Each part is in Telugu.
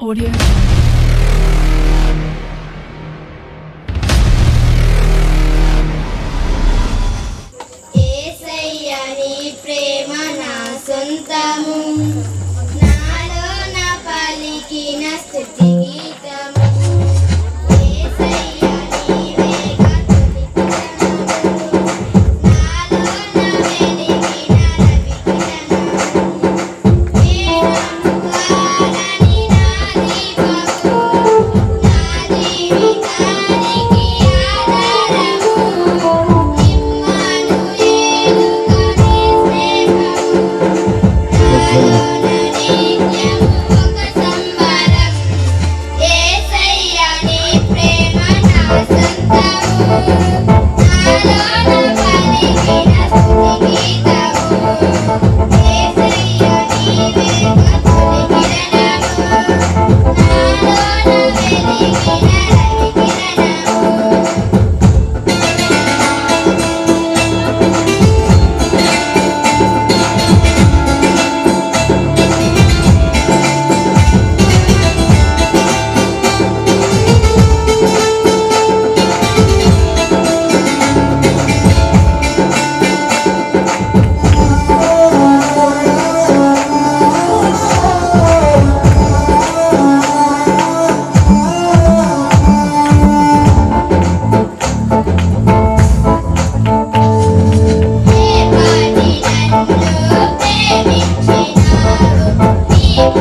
Audio. ఏసయ్య నీ ప్రేమ నా సొంతము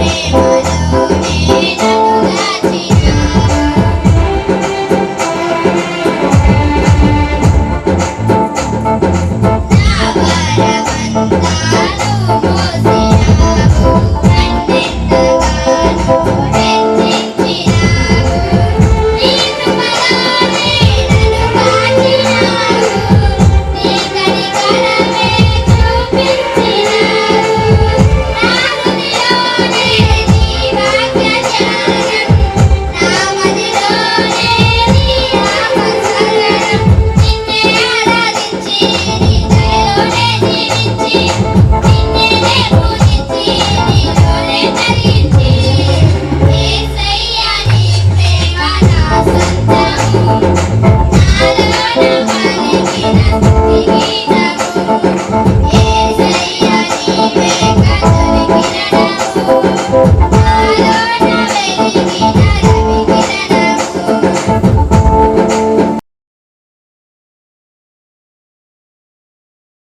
Amen.